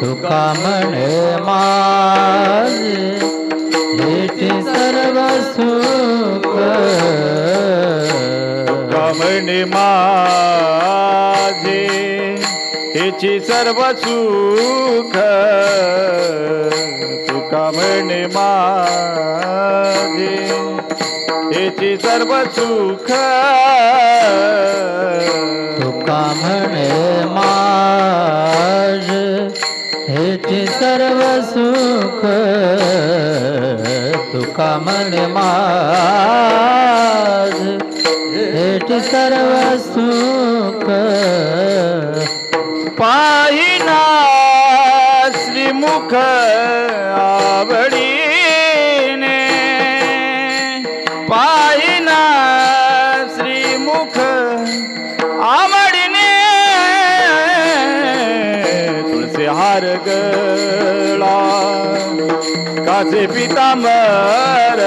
तुका म्हणे माझे हेची सर्व सुख तुका म्हणे माझे हेची सर्व सुख तुका म्हणे माझे हेची सर्व सुख तुका म्हणे माझ हेची सर्व सुख तुका मन माझ हेट सर्व सुख पाहिना श्रीमुख तुळशी काचे पितांबर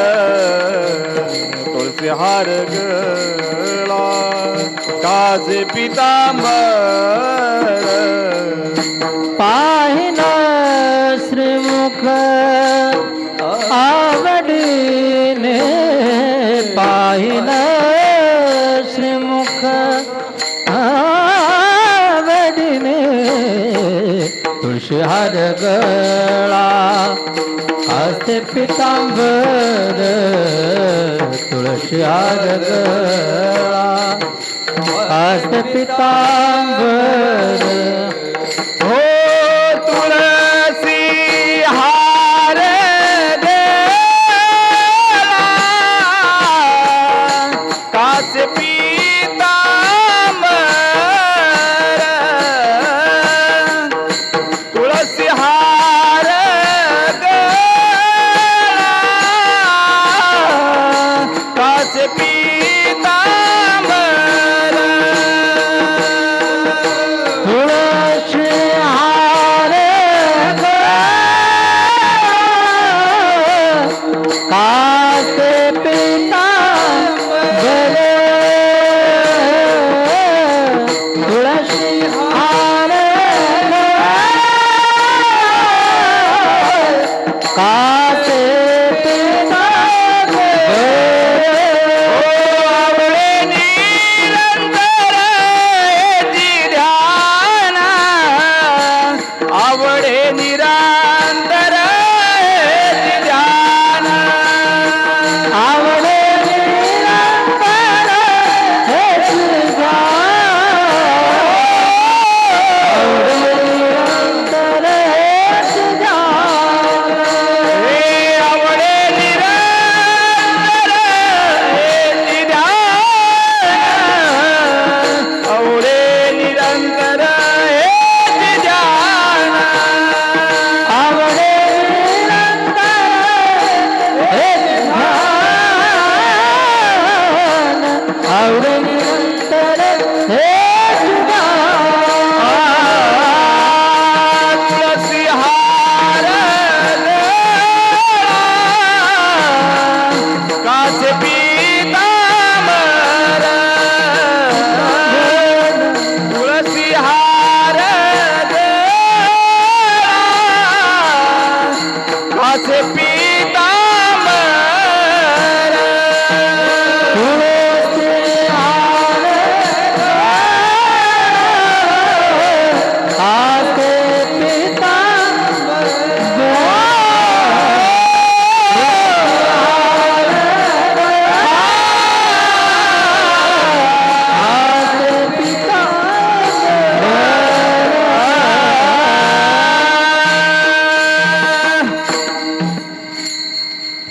तुळशी हार गळा काचे पितांबर पाहिना श्रीमुख तुळशीहार गळा हस्ते पितांबर तुळशी गळा हस्ते पितांबर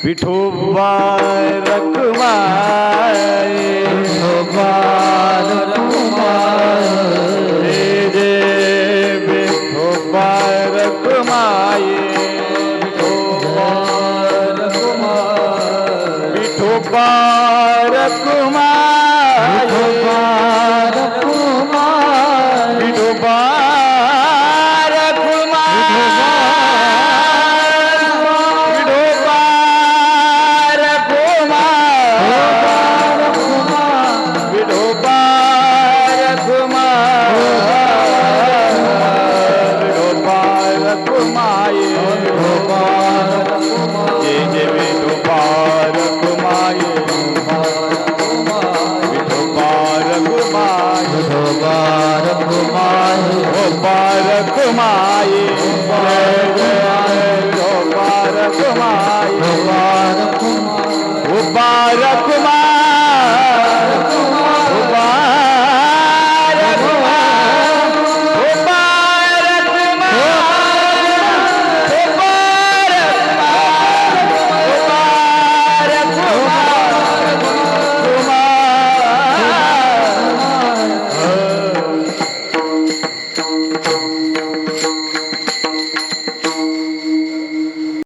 विठोबा रखमाय विठोबा रखमाय हे दे विठोबा रखमाय विठोबा रखमाय विठोबा रखमाय मुबारक माये.